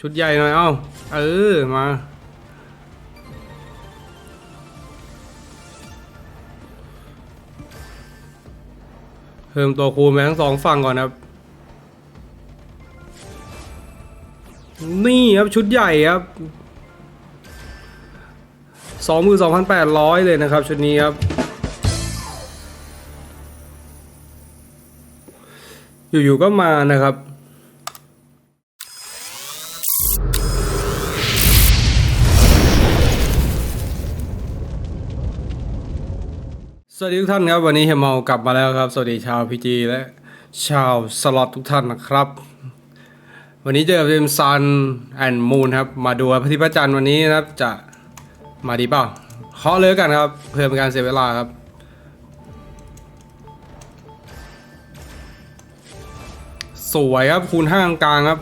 ชุดใหญ่หน่อยเอ้า เออ มา เพิ่มตัวคูณไปทั้งสองฝั่งก่อนครับ นี่ครับชุดใหญ่ครับสองมือสองพันแปดร้อยเลยนะครับ ชุดนี้ครับ อยู่ๆก็มานะครับ สวัสดีทุกท่านครับ วันนี้เฮยเมากลับมาแล้วครับ สวัสดีชาวพีจีและชาวสล็อตทุกท่านนะครับ วันนี้เจอกับเกมซันแอนด์มูนครับ มาดูพระอาทิตย์พระจันทร์วันนี้นะครับจะมาดีเปล่าเคาะเลยกันครับ เพื่อเป็นการเสียเวลาครับ สวยครับคูณห้างกลางครับ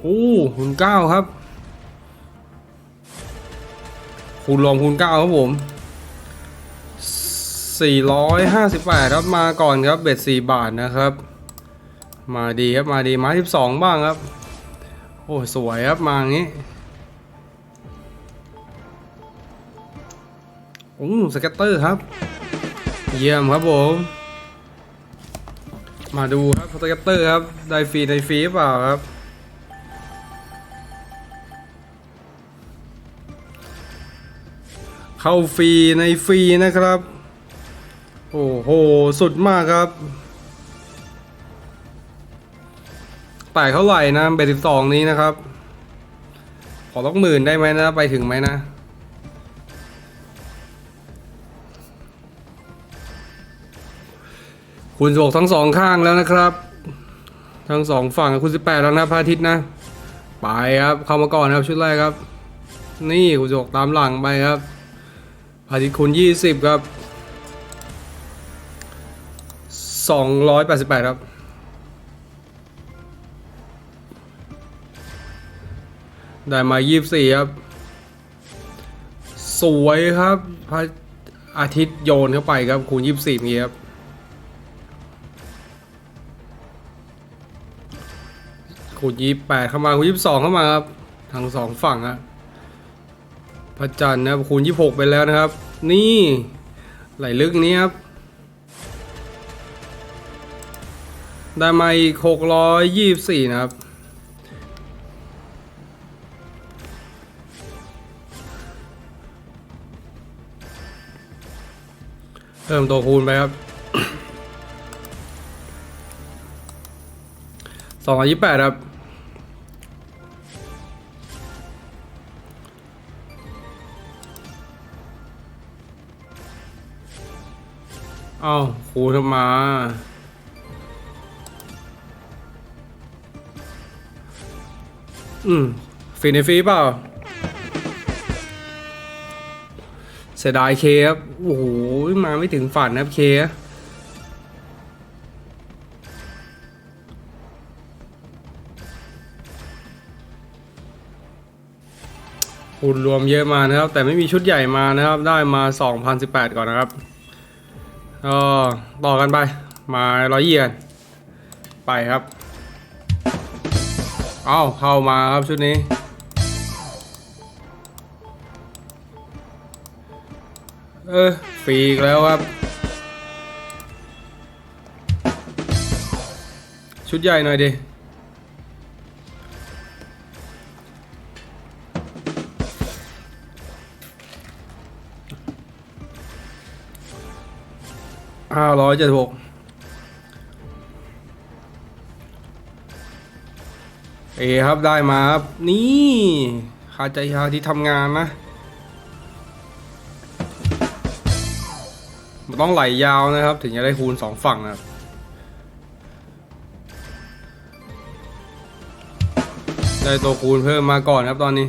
โอ้คูณเก้าครับ คูณรวมคูณเก้าครับผม458ครับมาก่อนครับเบ็ด4บาทนะครับ มาดีครับมาดีม้12บ้างครับ โอ้สวยครับมาอย่างนี้โอ้สเก็ตเตอร์ครับ เยี่ยมครับผม มาดูครับสเก็ตเตอร์ครับ ได้ฟรีได้ฟรีเปล่าครับ เข้าฟรีในฟรีนะครับ โอ้โห สุดมากครับแต่เท่าไหร่นะเบสิบสองนี้นะครับ ขอต้องหมื่นได้ไหมนะ ไปถึงไหมนะคุณสกทั้งสองข้างแล้วนะครับ ทั้งสองฝั่งคุณสิบแปดแล้วนะพระอาทิตย์นะ ไปครับ เข้ามาก่อนครับชุดแรกครับ นี่คุณสกตามหลังไปครับ พาทิตย์คูณยี่สิบครับสองร้อยแปดสิบแปดครับ ได้มายี่สิบสี่ครับ สวยครับพระอาทิตย์โยนเข้าไปครับ คูณยี่สิบสี่นี้ครับคูณยี่แปดเข้ามาคูณยี่สองเข้ามาครับทั้งสองฝั่งครับ พระจันทร์นะครับคูณ26 ไปแล้วนะครับ นี่ไหลลึกนี้ครับ ได้มาอีก 624 นะครับ เพิ่มตัวคูณไปครับ228ครับ อ้าวครูทำมาอืมฟีในฟีเปล่าเสียดายเคครับโอ้โหมาไม่ถึงฝันนะครับเคคุณรวมเยอะมานะครับ แต่ไม่มีชุดใหญ่มานะครับ ได้มา 2018 ก่อนนะครับ ก็ต่อกันไป มาร้อยเยียนไปครับ เอาเข้ามาครับชุดนี้ เออฟรีอีกแล้วครับ ชุดใหญ่หน่อยดิ ห้าร้อยเจ็ดหกเอครับได้มาครับ นี่คาใจคาที่ทำงานนะมันต้องไหลยาวนะครับ ถึงจะได้คูณสองฝั่งนะครับได้ตัวคูณเพิ่มมาก่อนครับตอนนี้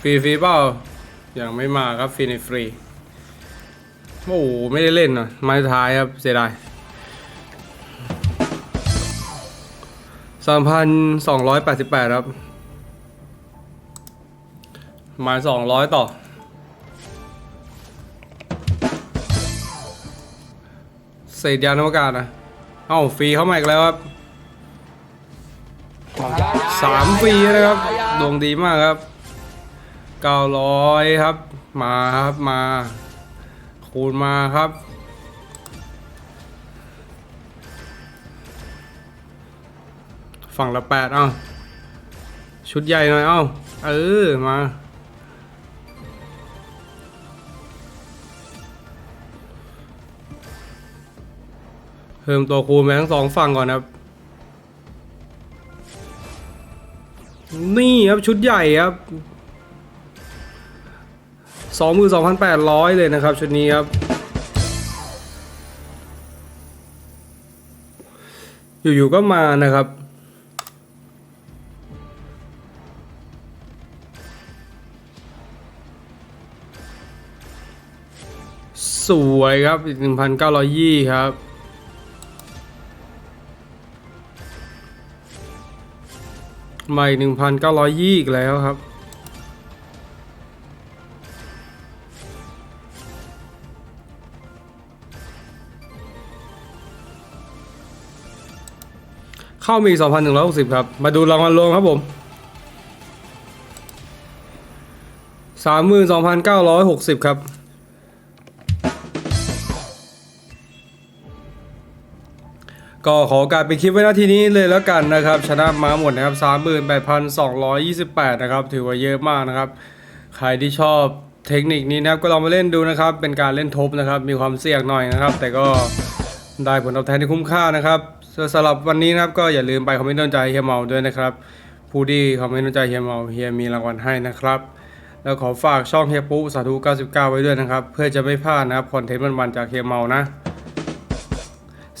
ฟรีฟรีเปล่ายังไม่มาครับฟรีในฟรีโอ้โหไม่ได้เล่นอะไม้ท้ายครับเสียดายสามพันสองร้อยแปดสิบแปดครับมาสองร้อยต่อ เศษยานอวกาศนะ เอ้าฟรีเข้ามาอีกแล้วครับสามฟรีนะครับ ดวงดีมากครับ เก้าร้อยครับ มาครับมา คูณมาครับฝั่งละแปดเอ้าชุดใหญ่หน่อยเอ้าเออมาเพิ่มตัวคูณไปทั้งสองฝั่งก่อนครับ นี่ครับชุดใหญ่ครับ สองมือสองพันแปดร้อยเลยนะครับ ชุดนี้ครับ อยู่ๆก็มานะครับสวยครับอีกหนึ่งพันเก้าร้อยยี่ครับใหม่หนึ่งพันเก้าร้อยยี่อีกแล้วครับ เข้ามีสองพันหนึ่งร้อยหกสิบครับ มาดูรางวัลรวมครับผมสามหมื่นสองพันเก้าร้อยหกสิบครับ ก็ขอโอการไปคลิปไว้หน้าที่นี้เลยแล้วกันนะครับ ชนะมาหมดนะครับ 38,228 นะครับ ถือว่าเยอะมากนะครับ ใครที่ชอบเทคนิคนี้นะครับก็ลองมาเล่นดูนะครับ เป็นการเล่นทบนะครับ มีความเสี่ยงหน่อยนะครับ แต่ก็ได้ผลตอบแทนที่คุ้มค่านะครับ สำหรับวันนี้นะครับก็อย่าลืมไปคอมเมนต์ต้นใจเฮียเมาด้วยนะครับ ผู้ที่คอมเมนต์ต้นใจเฮียเมาเฮียมีรางวัลให้นะครับ แล้วขอฝากช่องเฮียปุ๊สาธุ99 ไว้ด้วยนะครับ เพื่อจะไม่พลาดนะครับคอนเทนต์มันๆจากเฮียเมานะ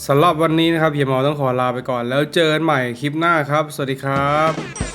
สำหรับวันนี้นะครับเฮียเมาต้องขอลาไปก่อน แล้วเจอกันใหม่คลิปหน้าครับ สวัสดีครับ